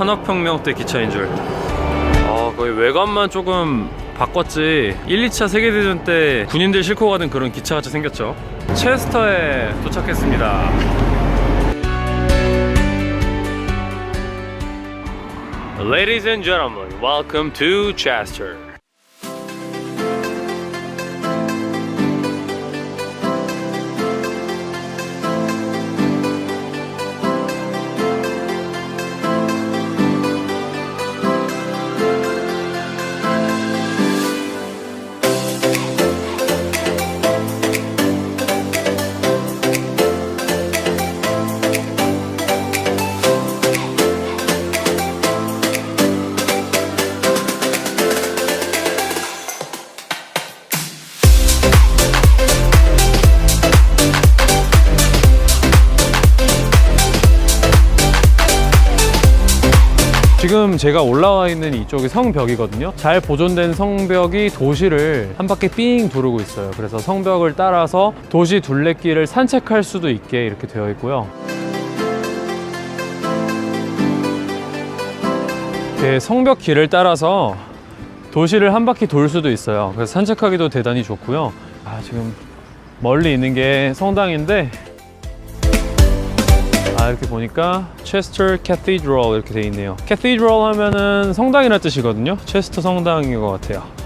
산업혁명 때 기차인 줄. 아, 거의 외관만 조금 바꿨지. 1, 2차 세계대전 때 군인들 싣고 가던 그런 기차같이 생겼죠. 체스터에 도착했습니다. Ladies and gentlemen, welcome to Chester. 지금 제가 올라와 있는 이쪽이 성벽이거든요. 잘 보존된 성벽이 도시를 한 바퀴 삥 두르고 있어요. 그래서 성벽을 따라서 도시 둘레길을 산책할 수도 있게 이렇게 되어 있고요. 이렇게 성벽 길을 따라서 도시를 한 바퀴 돌 수도 있어요. 그래서 산책하기도 대단히 좋고요. 아, 지금 멀리 있는 게 성당인데 아 이렇게 보니까 체스터 캐티드럴 이렇게 돼 있네요. 캐티드럴 하면은 성당이라 뜻이거든요. 체스터 성당인 것 같아요.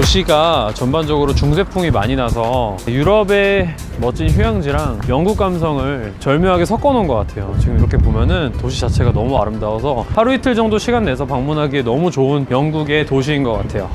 도시가 전반적으로 중세풍이 많이 나서 유럽의 멋진 휴양지랑 영국 감성을 절묘하게 섞어 놓은 것 같아요. 지금 이렇게 보면은 도시 자체가 너무 아름다워서 하루 이틀 정도 시간 내서 방문하기에 너무 좋은 영국의 도시인 것 같아요.